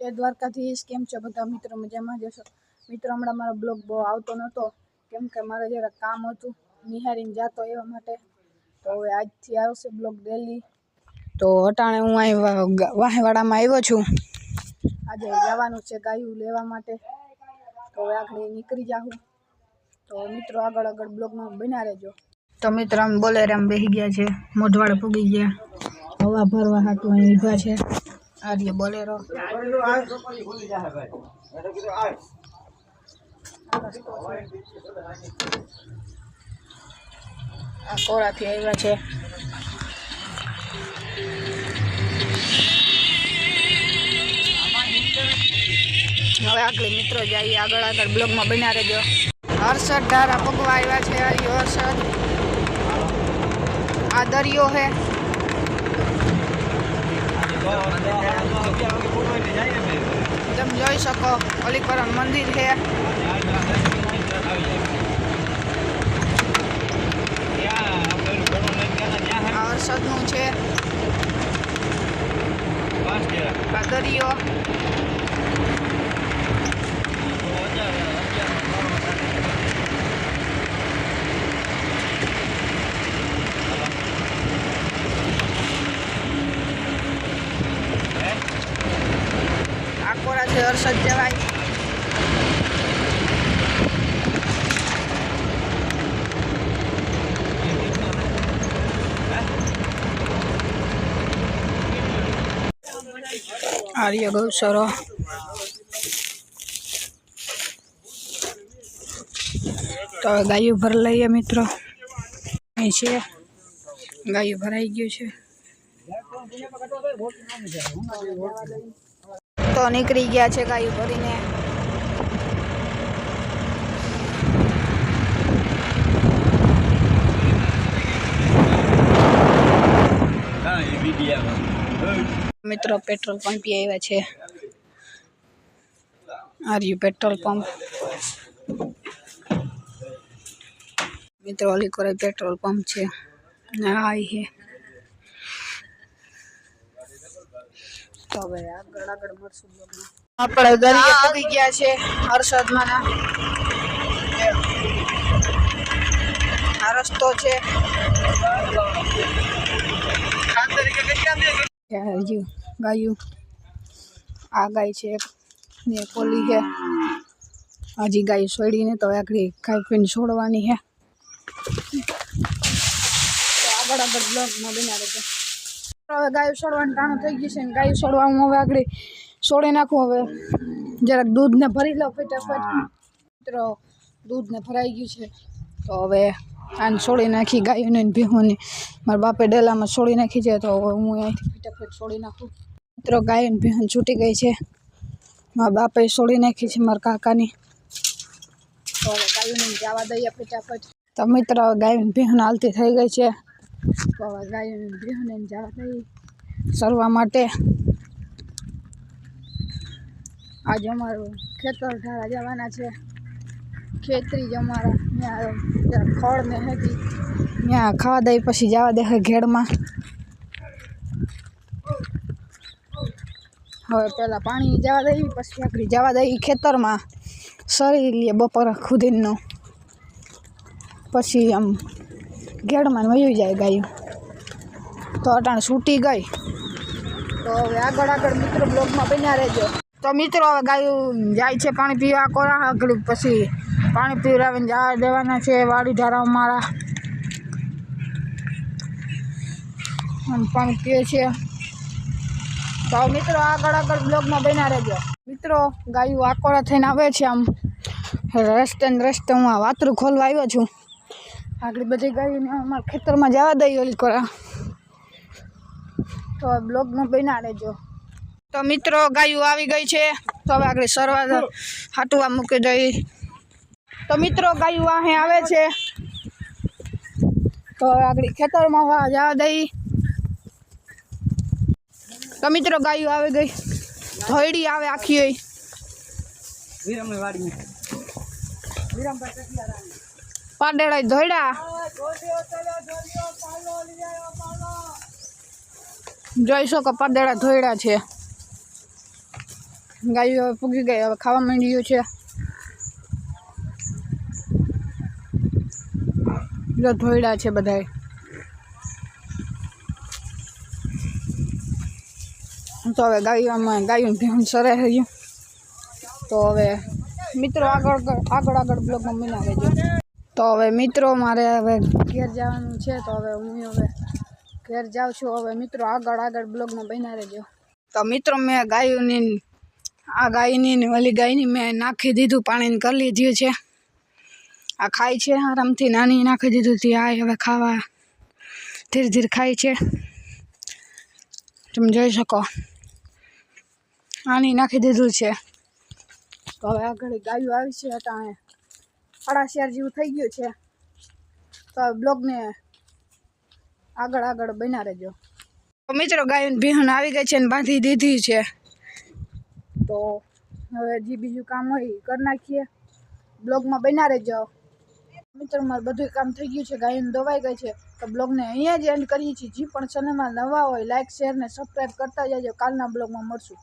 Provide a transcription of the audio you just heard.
જય દ્વારકાધીશ કેમ છો બધા મિત્રો મજામાં જશો મિત્રો, હમણાં મારો બ્લોગ બહુ આવતો નહોતો કેમ કે મારે જરા કામ હતું, નિહારીને જતો એવા માટે. તો હવે આજથી આવશે બ્લોગ ડેલી તો અટાણે હું અહીં વાહેવાડામાં આવ્યો છું. આજે જવાનું છે ગાયું લેવા માટે. તો હવે આગળ નીકળી જાઉં તો મિત્રો, આગળ આગળ બ્લોગમાં બના રહેજો. તો મિત્રો, આમ બોલેરામ બેસી ગયા છે. મોઢવાડ પૂગી ગયા. હવા ભરવા હાટું અહીં ઊભા છે. આ રીતે બોલેરો આ કોળાથી આવ્યા છે. હવે આગળ મિત્રો જઈએ, આગળ આગળ બ્લોગમાં બન્યા રહેજો. હર્ષદ ધારા પગવા આવ્યા છે હરિયો હર્ષદ. આ દરિયો હે તમે જોઈ શકો અલીકરણ મંદિર છે. હર્ષદનું છે. દરિયો હર્ષદ જવાય આર્ય ગૌસરો તો ગાયું ભર લઈએ મિત્રો. અહીં છે. ગાયું ભરાઈ ગયું છે. તો નીકળી ગયા છે ગાયું ભરીને. મિત્રો, પેટ્રોલ પંપ આવ્યા છે. આર્યુ પેટ્રોલ પંપ મિત્રો અલીકોરે પેટ્રોલ પંપ છે. ને આ તો હવે આગળ આગળ મળશું આપણે દરિયે પગી ગયા છે હર્ષદમાંના. આ રસ્તો છે. ગાયું? ગાયું. આ ગાય છે ને પોલી છે. હજી ગાય સોડીને તો આગળ ખાઈ પીને છોડવાની છે. તો આગળ આગળ બ્લોગમાં બનાવે રહેજો હવે ગાયું સોડવાનું ટાણું થઈ ગયું છે ને ગાયું છોડવાનું હવે આગળ છોડી નાખું હવે. જરાક દૂધને ભરી લો ફટાફટ. મિત્રો દૂધને ભરાઈ ગયું છે. તો હવે આને છોડી નાખી ગાયોને ભેહોને. મારા બાપે ડેલામાં છોડી નાખી છે તો હવે હું અહીંથી ફટાફટ છોડી નાખું. મિત્રો ગાય ને ભેહન છૂટી ગઈ છે. મારા બાપે છોડી નાખી છે મારા કાકાની. તો હવે ગાયોને જવા દઈએ ફટાફટ. તો મિત્રો હવે ગાય ને ભેહન હાલતી થઈ ગઈ છે. તો હવે ગાયો જવા દઈ સરવા માટે. આજે અમારું ખેતર ધારા જવાના છે. ખેતરી જ અમારા. ત્યાં ખડ ને હતી ત્યાં ખાવા દઈ પછી જવા દે ઘેડમાં હવે પહેલાં પાણી જવા દઈ, પછી આખરી જવા દઈ ખેતરમાં. સરી લઈએ બપોર ખુદીનનું પછી આમ ઘેડમાં વયું જાય ગાયું. તો અટાણ છૂટી ગઈ. તો હવે આગળ આગળ મિત્રો બ્લોગમાં બન્યા રહેજો. તો મિત્રો હવે ગાયું જાય છે પાણી પીવા કોરા આગળ પછી પાણી પીવડાવીને જવા દેવાના છે વાડી ધારા મારા પાણી પીએ છે. તો મિત્રો આગળ આગળ બ્લોગમાં બન્યા રહેજો. મિત્રો ગાયું આકોરા થઈને આવે છે આમ. રસ્તે રસ્તે હું આ વાતરું ખોલવા આવ્યો છું. આગળ બધી ગાયોને અમારા ખેતરમાં જવા દઈ ઓલી કોરા તો બ્લોગમાં બના લેજો તો મિત્રો, ગાયું આવી ગઈ છે. તો હવે આગળ સરવા હાટુવા મૂકી દઈ. તો મિત્રો, ગાયું અહીં આવે છે. તો હવે આગળ ખેતરમાં જવા દઈ. તો મિત્રો, ગાયું આવી ગઈ. ધોયડી આવે આખી. હોય પાડેડા ધોયડા. જોઈ શકો પાડેડા ધોયડા છે. ગાયું હવે પૂગી ગઈ, હવે ખાવા માંડ્યું છે. જો ધોયડા છે બધાય. તો હવે ગાયોમાં ગાયું ધ્યાન સરે રહ્યું. તો હવે મિત્રો આગળ આગળ આગળ બ્લોગમાં બના રહેજો તો હવે મિત્રો, મારે હવે ઘેર જવાનું છે, તો હવે હું હવે ઘેર જાઉં છું. હવે મિત્રો, આગળ આગળ બ્લોગમાં બનાવે રહેજો. તો મિત્રો, મેં ગાયોની, આ ગાયની વાલી ગાયની મેં નાખી દીધું, પાણીને કરી લીધું છે. આ ખાય છે, આરામથી નાની નાખી દીધું હતી આ હવે ખાવા ધીરે ધીરે ખાય છે. તમે જોઈ શકો. આની નાખી દીધું છે. તો હવે આગળ ગાયો આવી છે અટાણે સાડા શેર જેવું થઈ ગયું છે. તો બ્લોગને આગળ આગળ બના રહેજો. મિત્રો ગાયન બિહન આવી ગઈ છે ને બાંધી દીધી છે. તો હવે જે બીજું કામ હોય એ કરી નાખીએ. બ્લોગમાં બના રહેજો. મિત્રો, મારું બધું કામ થઈ ગયું છે, ગાયન દોવાઈ ગઈ છે. તો બ્લોગને અહીંયા જ એન્ડ કરીએ છીએ. જે પણ ચેનલમાં નવા હોય લાઇક શેર ને સબસ્ક્રાઈબ કરતા જજો. કાલના બ્લોગમાં મળશું.